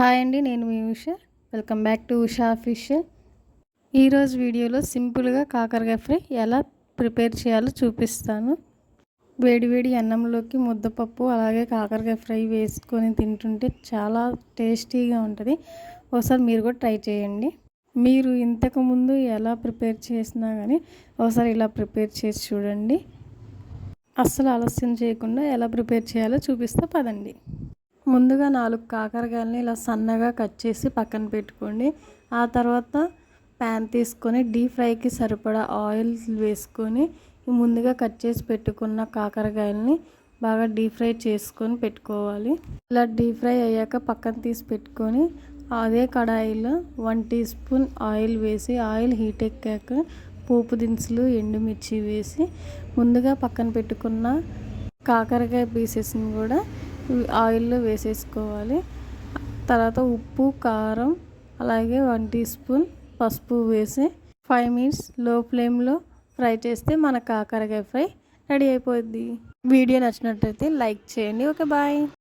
Hi అండి నేను మీ Usha. Welcome back to Usha official. ఈరోజు వీడియోలో సింపుల్గా కాకరకాయ ఫ్రై ఎలా ప్రిపేర్ చేయాలో చూపిస్తాను. వేడివేడి అన్నంలోకి ముద్దపప్పు అలాగే కాకరకాయ ఫ్రై వేసుకొని తింటుంటే చాలా టేస్టీగా ఉంటుంది. ఒకసారి మీరు కూడా ట్రై చేయండి. మీరు ఇంతకుముందు ఎలా ప్రిపేర్ చేసినా కానీ ఒకసారి ఇలా ప్రిపేర్ చేసి చూడండి. అస్సలు ఆలస్యం చేయకుండా ఎలా ప్రిపేర్ చేయాలో చూపిస్తే పదండి. ముందుగా నాలుగు కాకరకాయలని ఇలా సన్నగా కట్ చేసి పక్కన పెట్టుకోండి. ఆ తర్వాత ప్యాన్ తీసుకొని డీప్ ఫ్రైకి సరిపడా ఆయిల్ వేసుకొని ముందుగా కట్ చేసి పెట్టుకున్న కాకరకాయలని బాగా డీప్ ఫ్రై చేసుకొని పెట్టుకోవాలి. ఇలా డీప్ ఫ్రై అయ్యాక పక్కన తీసి పెట్టుకొని అదే కడాయిలో వన్ టీ స్పూన్ ఆయిల్ వేసి ఆయిల్ హీట్ ఎక్కాక పోపు దినుసులు ఎండుమిర్చి వేసి ముందుగా పక్కన పెట్టుకున్న కాకరకాయ పీసెస్ని కూడా ఆయిల్లో వేసేసుకోవాలి. తర్వాత ఉప్పు కారం అలాగే వన్ టీ స్పూన్ పసుపు వేసి ఫైవ్ మినిట్స్లో ఫ్లేమ్లో ఫ్రై చేస్తే మన కాకరకాయ ఫ్రై రెడీ అయిపోద్ది. వీడియో నచ్చినట్టయితే లైక్ చేయండి. Okay bye.